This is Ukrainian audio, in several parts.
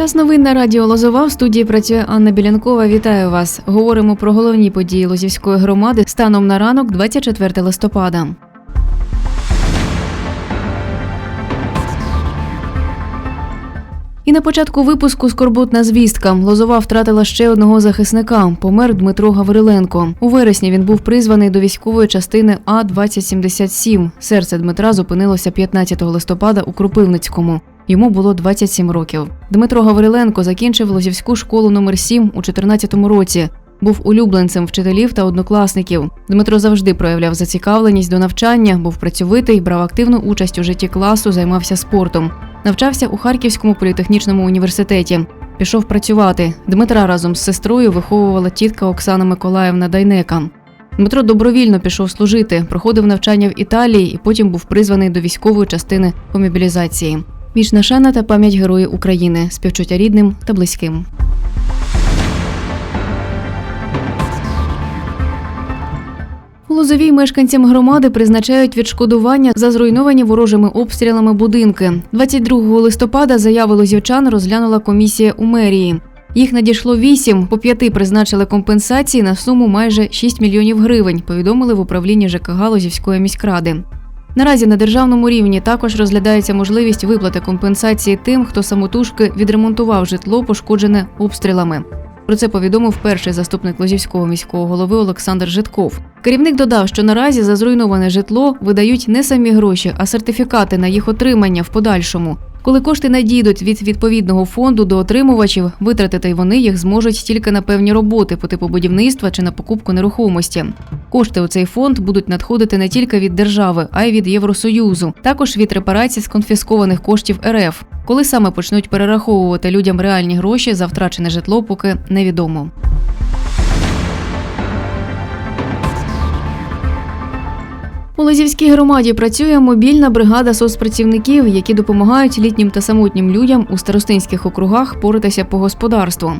Час новин на радіо Лозова. В студії працює Анна Білянкова. Вітаю вас. Говоримо про головні події Лозівської громади станом на ранок, 24 листопада. І на початку випуску скорботна звістка. Лозова втратила ще одного захисника. Помер Дмитро Гавриленко. У вересні він був призваний до військової частини А 2077 Серце Дмитра зупинилося 15 листопада у Кропивницькому. Йому було 27 років. Дмитро Гавриленко закінчив Лозівську школу номер 7 у 2014 році. Був улюбленцем вчителів та однокласників. Дмитро завжди проявляв зацікавленість до навчання, був працьовитий, брав активну участь у житті класу, займався спортом. Навчався у Харківському політехнічному університеті. Пішов працювати. Дмитра разом з сестрою виховувала тітка Оксана Миколаївна Дайнека. Дмитро добровільно пішов служити, проходив навчання в Італії і потім був призваний до військової частини по мобілізації. Вічна шана та пам'ять Героїв України, співчуття рідним та близьким. У Лозовій мешканцям громади призначають відшкодування за зруйновані ворожими обстрілами будинки. 22 листопада заяви лозівчан розглянула комісія у мерії. Їх надійшло вісім, по п'яти призначили компенсації на суму майже 6 мільйонів гривень, повідомили в управлінні ЖКГ Лозівської міськради. Наразі на державному рівні також розглядається можливість виплати компенсації тим, хто самотужки відремонтував житло, пошкоджене обстрілами. Про це повідомив перший заступник Лозівського міського голови Олександр Житков. Керівник додав, що наразі за зруйноване житло видають не самі гроші, а сертифікати на їх отримання в подальшому. Коли кошти надійдуть від відповідного фонду до отримувачів, витратити вони їх зможуть тільки на певні роботи по типу будівництва чи на покупку нерухомості. Кошти у цей фонд будуть надходити не тільки від держави, а й від Євросоюзу, також від репарацій з конфіскованих коштів РФ. Коли саме почнуть перераховувати людям реальні гроші за втрачене житло, поки невідомо. Лозівській громаді працює мобільна бригада соцпрацівників, які допомагають літнім та самотнім людям у старостинських округах поратися по господарству.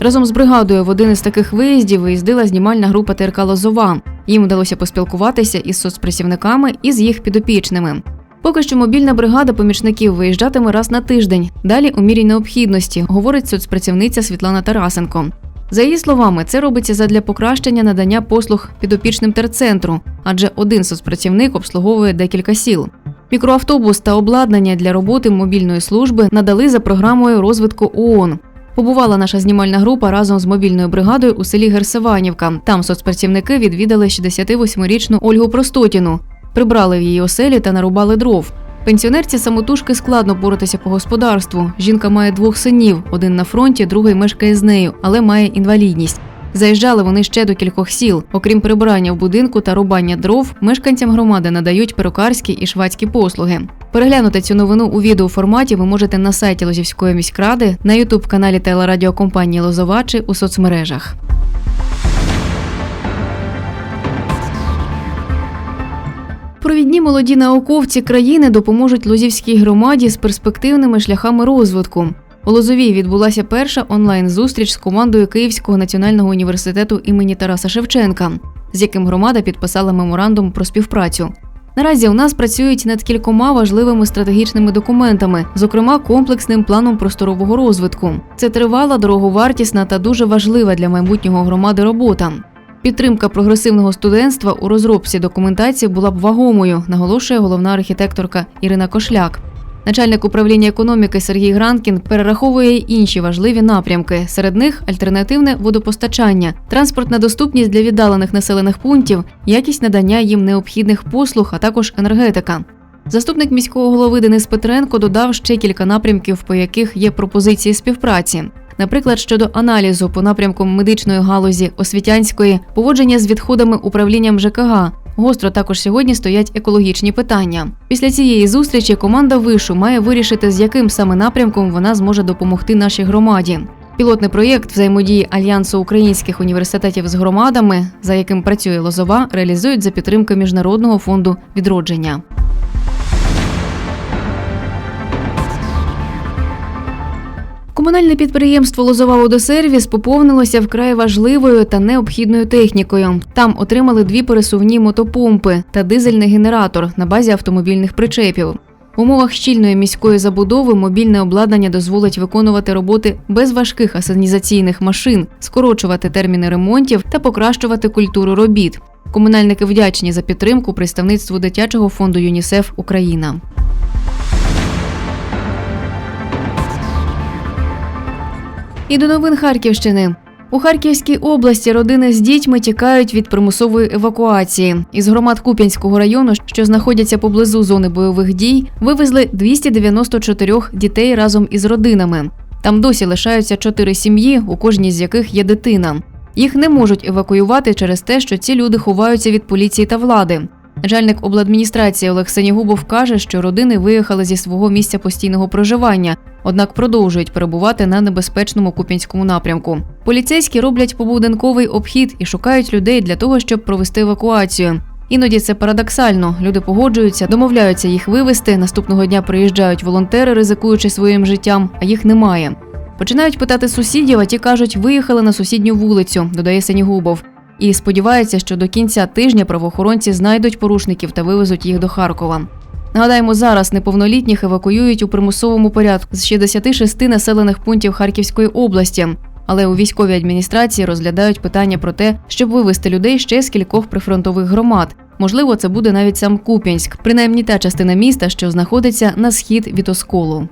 Разом з бригадою в один із таких виїздів виїздила знімальна група ТРК Лозова. Їм вдалося поспілкуватися із соцпрацівниками і з їх підопічними. Поки що мобільна бригада помічників виїжджатиме раз на тиждень, далі у мірі необхідності, говорить соцпрацівниця Світлана Тарасенко. За її словами, це робиться задля покращення надання послуг підопічним терцентру, адже один соцпрацівник обслуговує декілька сіл. Мікроавтобус та обладнання для роботи мобільної служби надали за програмою розвитку ООН. Побувала наша знімальна група разом з мобільною бригадою у селі Герсеванівка. Там соцпрацівники відвідали 68-річну Ольгу Простотіну, прибрали в її оселі та нарубали дров. Пенсіонерці самотужки складно боротися по господарству. Жінка має двох синів: один на фронті, другий мешкає з нею, але має інвалідність. Заїжджали вони ще до кількох сіл. Окрім прибирання в будинку та рубання дров, мешканцям громади надають перукарські і швадські послуги. Переглянути цю новину у відеоформаті ви можете на сайті Лозівської міськради, на ютуб каналі телерадіокомпанії Лозова чи у соцмережах. Провідні молоді науковці країни допоможуть Лозівській громаді з перспективними шляхами розвитку. У Лозовій відбулася перша онлайн-зустріч з командою Київського національного університету імені Тараса Шевченка, з яким громада підписала меморандум про співпрацю. Наразі у нас працюють над кількома важливими стратегічними документами, зокрема комплексним планом просторового розвитку. Це тривала, дороговартісна та дуже важлива для майбутнього громади робота. Підтримка прогресивного студентства у розробці документації була б вагомою, наголошує головна архітекторка Ірина Кошляк. Начальник управління економіки Сергій Гранкін перераховує інші важливі напрямки. Серед них альтернативне водопостачання, транспортна доступність для віддалених населених пунктів, якість надання їм необхідних послуг, а також енергетика. Заступник міського голови Денис Петренко додав ще кілька напрямків, по яких є пропозиції співпраці. Наприклад, щодо аналізу по напрямкам медичної галузі, освітянської, поводження з відходами управлінням ЖКГ. Гостро також сьогодні стоять екологічні питання. Після цієї зустрічі команда вишу має вирішити, з яким саме напрямком вона зможе допомогти нашій громаді. Пілотний проєкт взаємодії Альянсу українських університетів з громадами, за яким працює Лозова, реалізують за підтримки Міжнародного фонду відродження. Комунальне підприємство Лозова Водосервіс поповнилося вкрай важливою та необхідною технікою. Там отримали дві пересувні мотопомпи та дизельний генератор на базі автомобільних причепів. В умовах щільної міської забудови мобільне обладнання дозволить виконувати роботи без важких асанізаційних машин, скорочувати терміни ремонтів та покращувати культуру робіт. Комунальники вдячні за підтримку представництву дитячого фонду ЮНІСЕФ Україна. І до новин Харківщини. У Харківській області родини з дітьми тікають від примусової евакуації. Із громад Куп'янського району, що знаходяться поблизу зони бойових дій, вивезли 294 дітей разом із родинами. Там досі лишаються чотири сім'ї, у кожній з яких є дитина. Їх не можуть евакуювати через те, що ці люди ховаються від поліції та влади. Начальник обладміністрації Олег Сенігубов каже, що родини виїхали зі свого місця постійного проживання, однак продовжують перебувати на небезпечному куп'янському напрямку. Поліцейські роблять побудинковий обхід і шукають людей для того, щоб провести евакуацію. Іноді це парадоксально. Люди погоджуються, домовляються їх вивезти. Наступного дня приїжджають волонтери, ризикуючи своїм життям, а їх немає. Починають питати сусідів, а ті кажуть, виїхали на сусідню вулицю, додає Сенігубов. І сподівається, що до кінця тижня правоохоронці знайдуть порушників та вивезуть їх до Харкова. Нагадаємо, зараз неповнолітніх евакуюють у примусовому порядку з 66 населених пунктів Харківської області. Але у військовій адміністрації розглядають питання про те, щоб вивезти людей ще з кількох прифронтових громад. Можливо, це буде навіть сам Куп'янськ, принаймні та частина міста, що знаходиться на схід від осколу.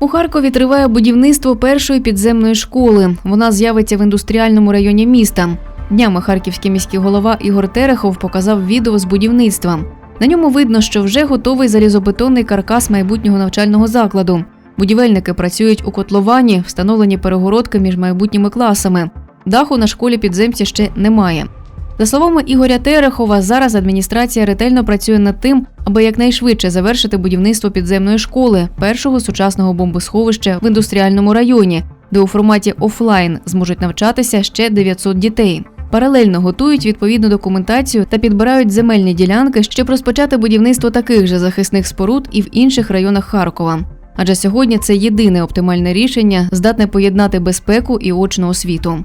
У Харкові триває будівництво першої підземної школи. Вона з'явиться в індустріальному районі міста. Днями харківський міський голова Ігор Терехов показав відео з будівництва. На ньому видно, що вже готовий залізобетонний каркас майбутнього навчального закладу. Будівельники працюють у котловані, встановлені перегородки між майбутніми класами. Даху на школі підземці ще немає. За словами Ігоря Терехова, зараз адміністрація ретельно працює над тим, аби якнайшвидше завершити будівництво підземної школи, першого сучасного бомбосховища в індустріальному районі, де у форматі офлайн зможуть навчатися ще 900 дітей. Паралельно готують відповідну документацію та підбирають земельні ділянки, щоб розпочати будівництво таких же захисних споруд і в інших районах Харкова. Адже сьогодні це єдине оптимальне рішення, здатне поєднати безпеку і очну освіту.